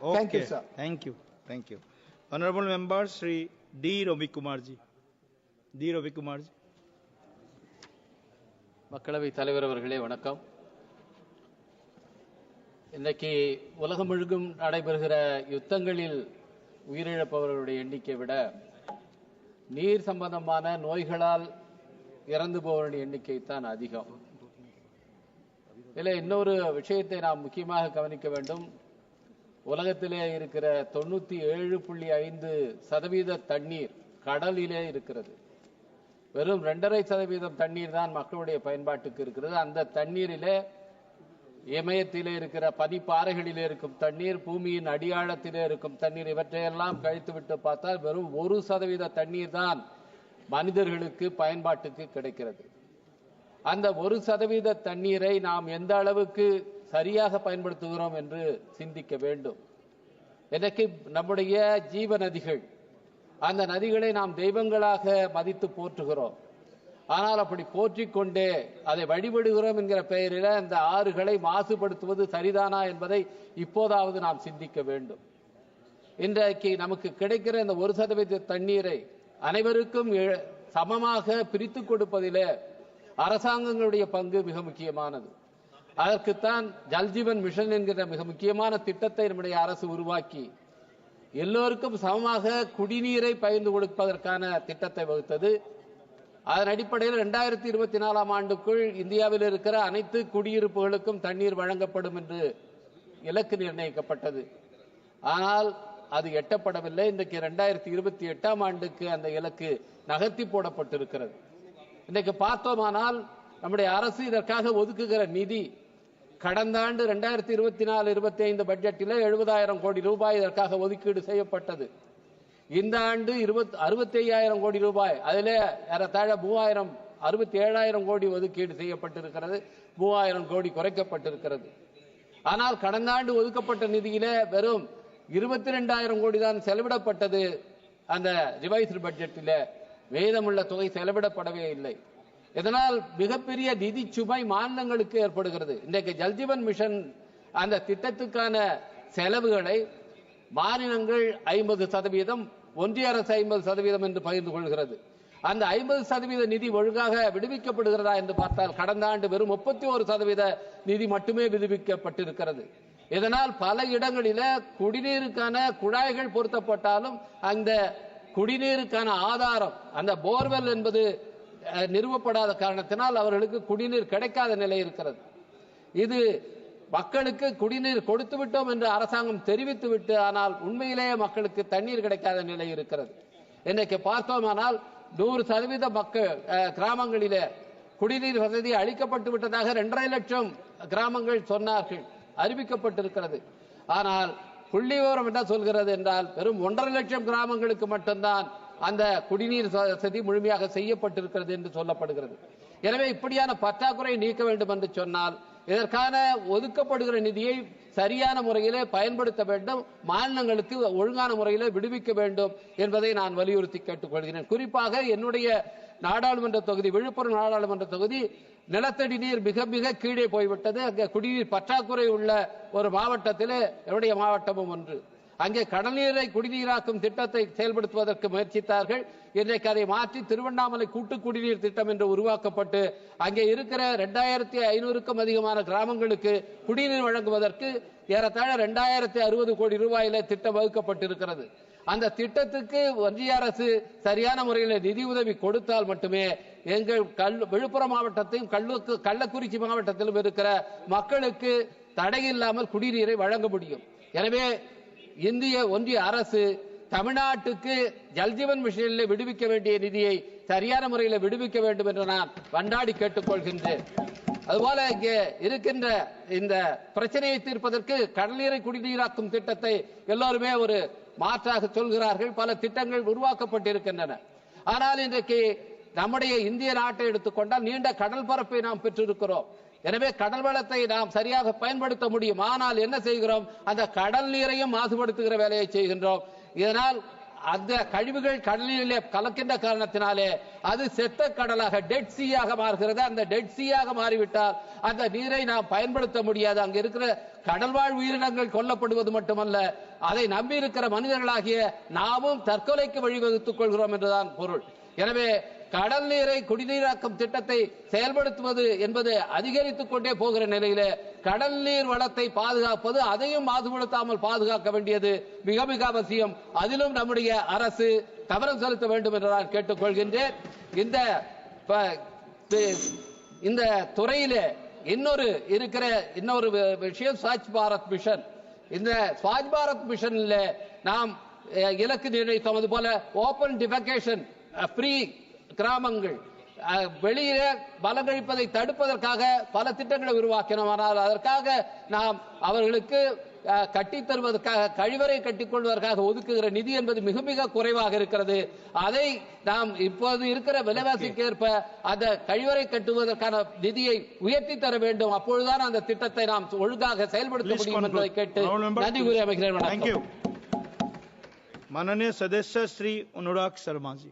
Thank you, Okay. sir. Thank you. Thank you. Honorable member Sri D. Ravi Kumar ji. D. Ravi Kumar ji. மக்களவை தலைவர் அவர்களே வணக்கம் இன்னைக்கு உலகம் முழுக்கும் நடைபெறுகிற யுத்தங்களில் உயிரிழப்பவர்களுடைய எண்ணிக்கை விட நீர் சம்பந்தமான நோய்களால் இறந்து போவர்களுடைய எண்ணிக்கை தான் அதிகம் இதில் இன்னொரு விஷயத்தை நாம் முக்கியமாக கவனிக்க வேண்டும் உலகத்திலே இருக்கிற தொண்ணூத்தி ஏழு புள்ளி ஐந்து சதவீத தண்ணீர் கடலிலே இருக்கிறது. வெறும் ரெண்டரை சதவீதம் தண்ணீர் தான் மக்களுடைய பயன்பாட்டுக்கு இருக்கிறது. அந்த தண்ணீரிலே இமயத்திலே இருக்கிற பனிப்பாறைகளிலே இருக்கும் தண்ணீர் பூமியின் அடியாழத்திலே இருக்கும் தண்ணீர் இவற்றையெல்லாம் கழித்து விட்டு பார்த்தால் வெறும் ஒரு சதவீத தண்ணீர் தான் மனிதர்களுக்கு பயன்பாட்டுக்கு கிடைக்கிறது. அந்த ஒரு சதவீத தண்ணீரை நாம் எந்த அளவுக்கு சரியாக பயன்படுத்துகிறோம் என்று சிந்திக்க வேண்டும். இன்றைக்கு நம்முடைய ஜீவ நதிகள் அந்த நதிகளை நாம் தெய்வங்களாக மதித்து போற்றுகிறோம். ஆனால் அப்படி போற்றிக் கொண்டே அதை வழிபடுகிறோம் என்கிற பெயரில் அந்த ஆறுகளை மாசுபடுத்துவது சரிதானா என்பதை இப்போதாவது நாம் சிந்திக்க வேண்டும். இன்றைக்கு நமக்கு கிடைக்கிற இந்த ஒரு சதவீத தண்ணீரை அனைவருக்கும் சமமாக பிரித்து கொடுப்பதிலே அரசாங்கங்களுடைய பங்கு மிக முக்கியமானது. அதற்குத்தான் ஜல்ஜீவன் மிஷன் என்கிற மிக முக்கியமான திட்டத்தை நம்முடைய அரசு உருவாக்கி எல்லோருக்கும் சமமாக குடிநீரை பகிர்ந்து கொடுப்பதற்கான திட்டத்தை வகுத்தது. அதன் அடிப்படையில் இரண்டாயிரத்தி இருபத்தி நாலாம் ஆண்டுக்குள் இந்தியாவில் இருக்கிற அனைத்து குடியிருப்புகளுக்கும் தண்ணீர் வழங்கப்படும் என்று இலக்கு நிர்ணயிக்கப்பட்டது. ஆனால் அது எட்டப்படவில்லை. இன்றைக்கு இரண்டாயிரத்தி இருபத்தி எட்டாம் ஆண்டுக்கு அந்த இலக்கு நகர்த்தி போடப்பட்டிருக்கிறது. இன்றைக்கு பார்த்தோமானால் நம்முடைய அரசு இதற்காக ஒதுக்குகிற நிதி கடந்த ஆண்டு ரெண்டாயிரத்தி இருபத்தி நாலு இருபத்தி ஐந்து பட்ஜெட்டில் எழுபதாயிரம் கோடி ரூபாய் இதற்காக ஒதுக்கீடு செய்யப்பட்டது. இந்த ஆண்டு இருபத்தி அறுபத்தி ஐயாயிரம் கோடி ரூபாய் அதிலே ஏறத்தாழ மூவாயிரம் அறுபத்தி ஏழாயிரம் கோடி ஒதுக்கீடு செய்யப்பட்டிருக்கிறது. மூவாயிரம் கோடி குறைக்கப்பட்டிருக்கிறது. ஆனால் கடந்த ஆண்டு ஒதுக்கப்பட்ட நிதியிலே வெறும் இருபத்தி ரெண்டாயிரம் கோடி தான் செலவிடப்பட்டது. அந்த ரிவைஸ்டு பட்ஜெட்டில் மீதமுள்ள தொகை செலவிடப்படவே இல்லை. இதனால் மிகப்பெரிய நிதி சுமை மாநிலங்களுக்கு ஏற்படுகிறது. இன்றைக்கு ஜல்ஜீவன் மிஷன் அந்த திட்டத்துக்கான செலவுகளை மாநிலங்கள் ஐம்பது சதவீதம் ஒன்றிய அரசு ஐம்பது சதவீதம் என்று பகிர்ந்து கொள்கிறது. அந்த ஐம்பது சதவீத நிதி ஒழுங்காக விடுவிக்கப்படுகிறதா என்று பார்த்தால் கடந்த ஆண்டு வெறும் முப்பத்தி ஒரு சதவீத நிதி மட்டுமே விடுவிக்கப்பட்டிருக்கிறது. இதனால் பல இடங்களில குடிநீருக்கான குழாய்கள் பொருத்தப்பட்டாலும் அந்த குடிநீருக்கான ஆதாரம் அந்த போர்வெல் என்பது நிறுவப்படாத காரணத்தினால் அவர்களுக்கு குடிநீர் கிடைக்காத நிலை இருக்கிறது. இது மக்களுக்கு குடிநீர் கொடுத்து விட்டோம் என்று அரசாங்கம் தெரிவித்து விட்டு ஆனால் உண்மையிலேயே மக்களுக்கு தண்ணீர் கிடைக்காத நிலை இருக்கிறது. இன்னைக்கு பார்த்தோமானால் நூறு சதவீத மக்கள் அஹ், கிராமங்களிலே குடிநீர் வசதி அளிக்கப்பட்டு விட்டதாக இரண்டரை லட்சம் கிராமங்கள் சொன்னார்கள் அறிவிக்கப்பட்டிருக்கிறது. ஆனால் புள்ளி விவரம் என்ன சொல்கிறது என்றால் வெறும் ஒன்றரை லட்சம் கிராமங்களுக்கு மட்டும்தான் அந்த குடிநீர் வசதி முழுமையாக செய்யப்பட்டிருக்கிறது என்று சொல்லப்படுகிறது. எனவே இப்படியான பற்றாக்குறை நீக்க வேண்டும் என்று சொன்னால் இதற்கான ஒதுக்கப்படுகிற நிதியை சரியான முறையிலே பயன்படுத்த வேண்டும் மாநிலங்களுக்கு ஒழுங்கான முறையிலே விடுவிக்க வேண்டும் என்பதை நான் வலியுறுத்தி கேட்டுக்கொள்கிறேன். குறிப்பாக என்னுடைய நாடாளுமன்ற தொகுதி விழுப்புரம் நாடாளுமன்ற தொகுதி நிலத்தடி நீர் மிக மிக கீழே போய்விட்டது. அங்கே குடிநீர் பற்றாக்குறை உள்ள ஒரு மாவட்டத்திலே என்னுடைய மாவட்டமும் ஒன்று. அங்கே கடல்நீரை குடிநீராக்கும் திட்டத்தை செயல்படுத்துவதற்கு முயற்சித்தார்கள். இன்றைக்கு அதை மாற்றி திருவண்ணாமலை கூட்டு குடிநீர் திட்டம் என்று உருவாக்கப்பட்டு அங்கே இருக்கிற ரெண்டாயிரத்தி ஐநூறுக்கும் அதிகமான கிராமங்களுக்கு குடிநீர் வழங்குவதற்கு ஏறத்தாழ ரெண்டாயிரத்தி அறுபது கோடி ரூபாயில திட்டம் வகுக்கப்பட்டிருக்கிறது. அந்த திட்டத்துக்கு ஒன்றிய அரசு சரியான முறையில் நிதி உதவி கொடுத்தால் மட்டுமே எங்கள் கல் விழுப்புரம் மாவட்டத்தையும் கல்லுக்கு கள்ளக்குறிச்சி மாவட்டத்திலும் இருக்கிற மக்களுக்கு தடையில்லாமல் குடிநீரை வழங்க முடியும். எனவே இந்திய ஒன்றிய அரசு தமிழ்நாட்டுக்கு ஜல்ஜீவன் மிஷனில் விடுவிக்க வேண்டிய நிதியை சரியான முறையில் விடுவிக்க வேண்டும் என்று நான் வண்டாடி கேட்டுக்கொள்கின்றேன். அதுபோல இங்கே இருக்கின்ற இந்த பிரச்சனையை தீர்ப்பதற்கு கடல்நீரை குடிநீராக்கும் திட்டத்தை எல்லோருமே ஒரு மாற்றாக சொல்கிறார்கள். பல திட்டங்கள் உருவாக்கப்பட்டிருக்கின்றன. ஆனால் இன்றைக்கு நம்முடைய இந்திய நாட்டை எடுத்துக்கொண்டால் நீண்ட கடல் பரப்பை நாம் பெற்றிருக்கிறோம். எனவே கடல் வளத்தை நாம் சரியாக பயன்படுத்த முடியும். ஆனால் என்ன செய்கிறோம்? அந்த கடல் நீரையும் மாசுபடுத்துகிற வேலையை செய்கின்றோம். இதனால் அந்த கழிவுகள் கடலிலே கலக்கின்ற காரணத்தினாலே அது செத்த கடலாக டெட் சீயாக மாறுகிறது. அந்த டெட் சீயாக மாறிவிட்டால் அந்த நீரை நாம் பயன்படுத்த முடியாது. அங்க இருக்கிற கடல்வாழ் உயிரினங்கள் கொல்லப்படுவது மட்டுமல்ல அதை நம்பி இருக்கிற மனிதர்களாகிய நாமும் தற்கொலைக்கு வழிவகுத்துக் கொள்கிறோம் என்றுதான் பொருள். எனவே கடல் நீரை குடிநீராக்கும் திட்டத்தை செயல்படுத்துவது என்பது அதிகரித்துக் கொண்டே போகிற நிலையில கடல் நீர் வளத்தை பாதுகாப்பது அதையும் மாசுபடுத்தாமல் பாதுகாக்க வேண்டியது மிக மிக அவசியம். அதிலும் நம்முடைய அரசு கவனம் செலுத்த வேண்டும் என்று நான் கேட்டுக்கொள்கின்றேன். இந்த இந்த துறையிலே இன்னொரு இருக்கிற இன்னொரு விஷயம் ஸ்வச் பாரத் மிஷன். இந்த ஸ்வச் பாரத் மிஷன்ல நாம் இலக்கு நிர்ணயித்தோம். அது போல ஓபன் டிஃபகேஷன் ஃப்ரீ கிராமங்கள் அஹ், வெளியிலே பலங்கழிப்பதை தடுப்பதற்காக பல திட்டங்களை உருவாக்கினோம் ஆனால் அதற்காக நாம் அவர்களுக்கு அஹ், கட்டித் தருவதற்காக கழிவறை கட்டிக் கொள்வதற்காக ஒதுக்குகிற நிதி என்பது மிக மிக குறைவாக இருக்கிறது அதை நாம் இப்போது இருக்கிற விலைவாசிக்கு ஏற்ப அந்த கழிவறை கட்டுவதற்கான நிதியை உயர்த்தி தர வேண்டும் அப்பொழுதுதான் அந்த திட்டத்தை நாம் ஒழுங்காக செயல்படுத்த Please முடியும் என்பதை conclude. கேட்டு Honorable member, நன்றி கூறி அமைகிறேன் Thank வணக்கம் you. माननीय सदस्य श्री अनुराग शर्मा जी